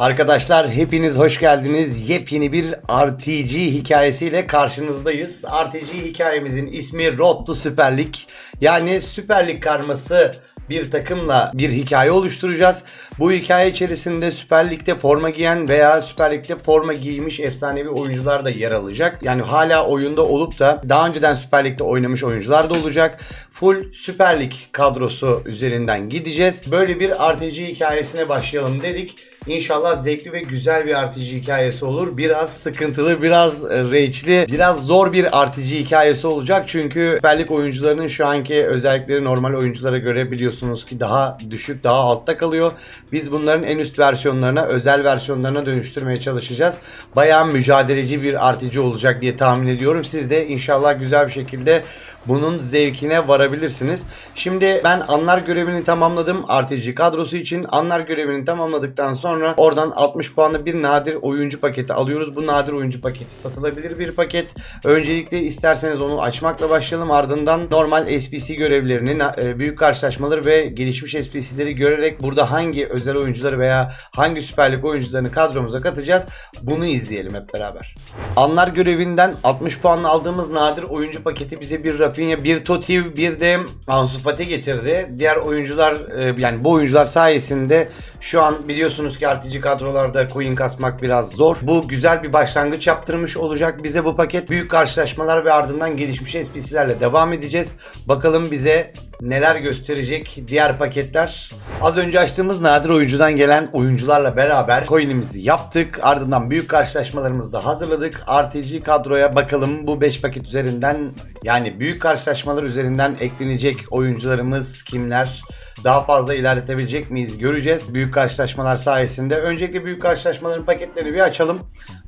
Arkadaşlar hepiniz hoş geldiniz. Yepyeni bir RTG hikayesiyle karşınızdayız. RTG hikayemizin ismi Road to Süper Lig. Yani Süper Lig karması bir takımla bir hikaye oluşturacağız. Bu hikaye içerisinde Süper Lig'de forma giyen veya Süper Lig'de forma giymiş efsanevi oyuncular da yer alacak. Yani hala oyunda olup da daha önceden Süper Lig'de oynamış oyuncular da olacak. Full Süper Lig kadrosu üzerinden gideceğiz. Böyle bir RPG hikayesine başlayalım dedik. İnşallah zevkli ve güzel bir RPG hikayesi olur. Biraz sıkıntılı, biraz rage'li, biraz zor bir RPG hikayesi olacak. Çünkü Süper Lig oyuncularının şu anki özellikleri normal oyunculara göre biliyorsunuz ki daha düşük, daha altta kalıyor. Biz bunların en üst versiyonlarına, özel versiyonlarına dönüştürmeye çalışacağız. Bayağı mücadeleci bir RPG olacak diye tahmin ediyorum. Siz de inşallah güzel bir şekilde bunun zevkine varabilirsiniz. Şimdi ben anlar görevini tamamladım RPG kadrosu için. Anlar görevini tamamladıktan sonra oradan 60 puanlı bir nadir oyuncu paketi alıyoruz. Bu nadir oyuncu paketi satılabilir bir paket. Öncelikle isterseniz onu açmakla başlayalım. Ardından normal SPC görevlerini, e, büyük karşılaşmaları ve gelişmiş SPC'leri görerek burada hangi özel oyuncuları veya hangi Süper Lig oyuncularını kadromuza katacağız bunu izleyelim hep beraber. Anlar görevinden 60 puanla aldığımız nadir oyuncu paketi bize bir Rafinha, bir Totti, bir de Ansu Fati getirdi. Diğer oyuncular e, yani bu oyuncular sayesinde şu an biliyorsunuz ki artıcı kadrolarda coin kasmak biraz zor. Bu güzel bir başlangıç yaptırmış olacak bize bu paket. Büyük karşılaşmalar ve ardından gelişmiş SPC'lerle devam edeceğiz. Bakalım bize neler gösterecek diğer paketler. Az önce açtığımız nadir oyuncudan gelen oyuncularla beraber coin'imizi yaptık. Ardından büyük karşılaşmalarımızı da hazırladık. RTG kadroya bakalım bu 5 paket üzerinden yani büyük karşılaşmalar üzerinden eklenecek oyuncularımız kimler? Daha fazla ilerletebilecek miyiz göreceğiz. Büyük karşılaşmalar sayesinde. Öncelikle büyük karşılaşmaların paketlerini bir açalım.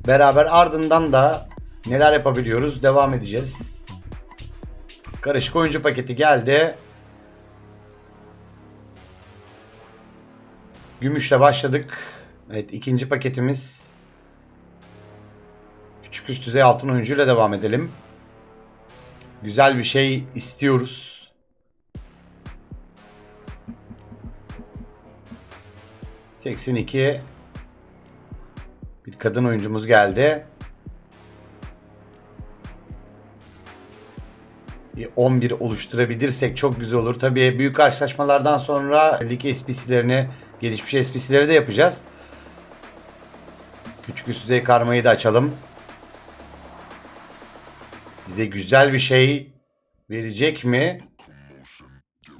Beraber ardından da neler yapabiliyoruz devam edeceğiz. Karışık oyuncu paketi geldi. Gümüşle başladık. Evet ikinci paketimiz. Küçük üst düzey altın oyuncuyla devam edelim. Güzel bir şey istiyoruz. ...82... ...bir kadın oyuncumuz geldi. Bir 11 oluşturabilirsek çok güzel olur. Tabii büyük karşılaşmalardan sonra lig SPC'lerini, gelişmiş SPC'leri de yapacağız. Küçük üst düzey karmayı da açalım. Bize güzel bir şey verecek mi?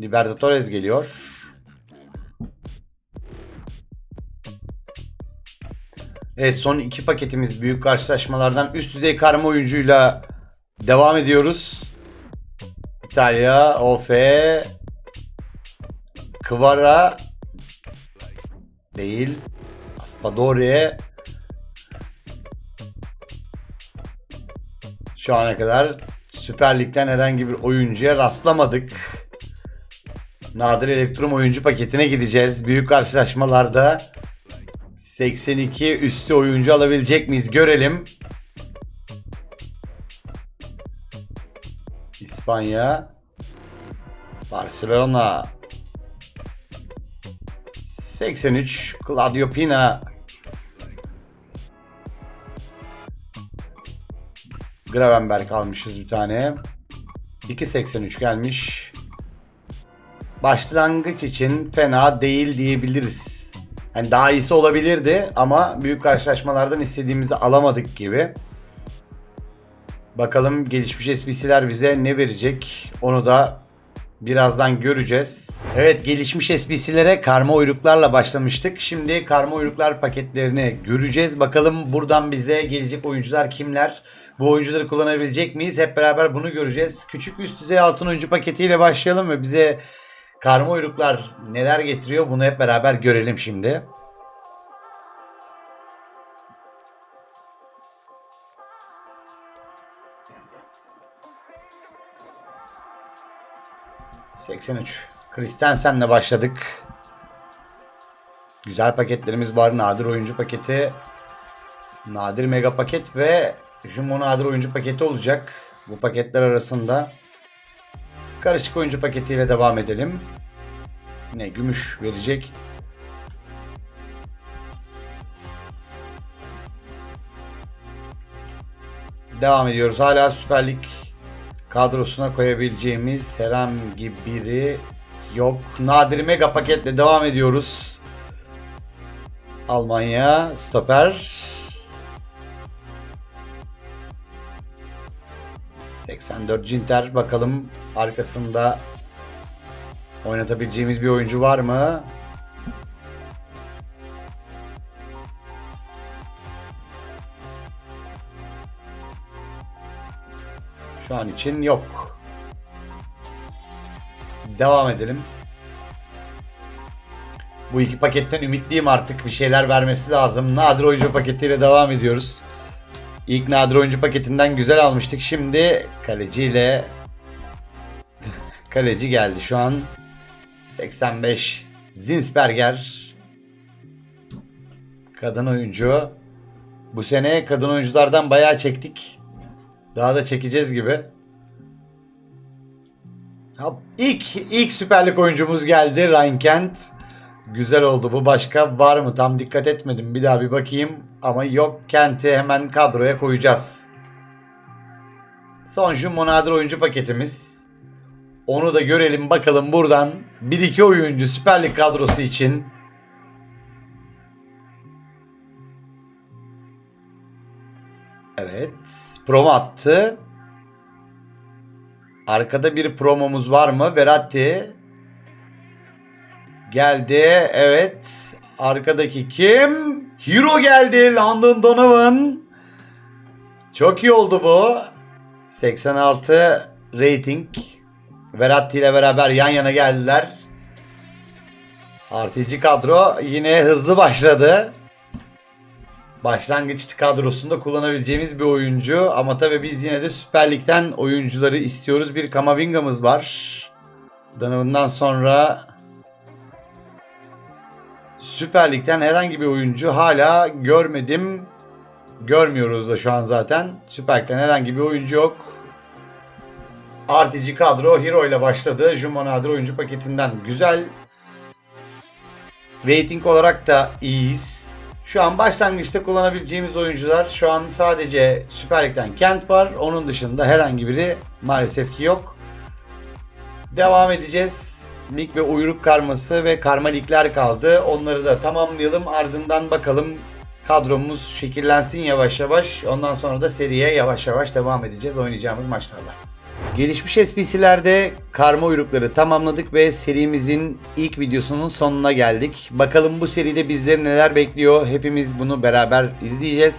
Libertadores geliyor. Evet son iki paketimiz büyük karşılaşmalardan üst düzey karma oyuncuyla devam ediyoruz. İtalya, Ofe, Kvara değil. Aspadore Şu ana kadar Süper Lig'den herhangi bir oyuncuya rastlamadık. Nadir Elektrum oyuncu paketine gideceğiz. Büyük karşılaşmalarda 82 üstü oyuncu alabilecek miyiz görelim. İspanya Barcelona 83 Claudio Pina Gravenberg almışız bir tane. 2.83 gelmiş. Başlangıç için fena değil diyebiliriz. Yani daha iyisi olabilirdi ama büyük karşılaşmalardan istediğimizi alamadık gibi. Bakalım gelişmiş SPC'ler bize ne verecek onu da birazdan göreceğiz. Evet gelişmiş SPC'lere karma uyruklarla başlamıştık. Şimdi karma uyruklar paketlerini göreceğiz. Bakalım buradan bize gelecek oyuncular kimler? Bu oyuncuları kullanabilecek miyiz? Hep beraber bunu göreceğiz. Küçük üst düzey altın oyuncu paketiyle başlayalım ve bize karma uyruklar neler getiriyor bunu hep beraber görelim şimdi. 83. Kristensen'le başladık. Güzel paketlerimiz var. Nadir oyuncu paketi. Nadir mega paket ve Jumbo nadir oyuncu paketi olacak. Bu paketler arasında. Karışık oyuncu paketiyle devam edelim. Yine gümüş verecek. Devam ediyoruz. Hala Süper Lig kadrosuna koyabileceğimiz herhangi biri yok. Nadir mega paketle devam ediyoruz. Almanya stoper. 84 Cinter bakalım arkasında oynatabileceğimiz bir oyuncu var mı? Şu an için yok. Devam edelim. Bu iki paketten ümitliyim artık. Bir şeyler vermesi lazım. Nadir oyuncu paketiyle devam ediyoruz. İlk nadir oyuncu paketinden güzel almıştık. Şimdi kaleciyle kaleci geldi. Şu an 85 Zinsberger kadın oyuncu. Bu sene kadın oyunculardan bayağı çektik. Daha da çekeceğiz gibi. İlk ilk Süper Lig oyuncumuz geldi Ryan Kent. Güzel oldu bu. Başka var mı? Tam dikkat etmedim. Bir daha bir bakayım. Ama yok. Kent'i hemen kadroya koyacağız. Son şu Monadir oyuncu paketimiz. Onu da görelim bakalım buradan. 1-2 oyuncu Süper Lig kadrosu için. Evet. Promo attı. Arkada bir promomuz var mı? Veratti. Geldi. Evet. Arkadaki kim? Hero geldi. London Donovan. Çok iyi oldu bu. 86 rating. Veratti ile beraber yan yana geldiler. Artıcı kadro yine hızlı başladı. Başlangıç kadrosunda kullanabileceğimiz bir oyuncu. Ama tabii biz yine de Süper Lig'den oyuncuları istiyoruz. Bir Kamavinga'mız var. Donovan'dan sonra Süper Lig'den herhangi bir oyuncu hala görmedim. Görmüyoruz da şu an zaten. Süper Lig'den herhangi bir oyuncu yok. Artıcı kadro Hero ile başladı. Jumbo Nadir oyuncu paketinden güzel. Rating olarak da iyiyiz. Şu an başlangıçta kullanabileceğimiz oyuncular şu an sadece Süper Lig'den Kent var. Onun dışında herhangi biri maalesef ki yok. Devam edeceğiz. Lig ve uyruk karması ve karma ligler kaldı. Onları da tamamlayalım. Ardından bakalım kadromuz şekillensin yavaş yavaş. Ondan sonra da seriye yavaş yavaş devam edeceğiz oynayacağımız maçlarla. Gelişmiş SPC'lerde karma uyrukları tamamladık ve serimizin ilk videosunun sonuna geldik. Bakalım bu seride bizleri neler bekliyor. Hepimiz bunu beraber izleyeceğiz.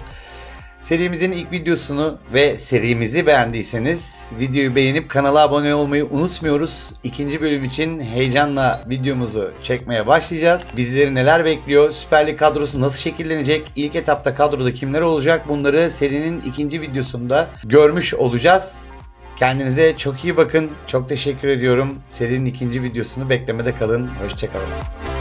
Serimizin ilk videosunu ve serimizi beğendiyseniz videoyu beğenip kanala abone olmayı unutmuyoruz. İkinci bölüm için heyecanla videomuzu çekmeye başlayacağız. Bizleri neler bekliyor? Süper Lig kadrosu nasıl şekillenecek? İlk etapta kadroda kimler olacak? Bunları serinin ikinci videosunda görmüş olacağız. Kendinize çok iyi bakın. Çok teşekkür ediyorum. Serinin ikinci videosunu beklemede kalın. Hoşçakalın.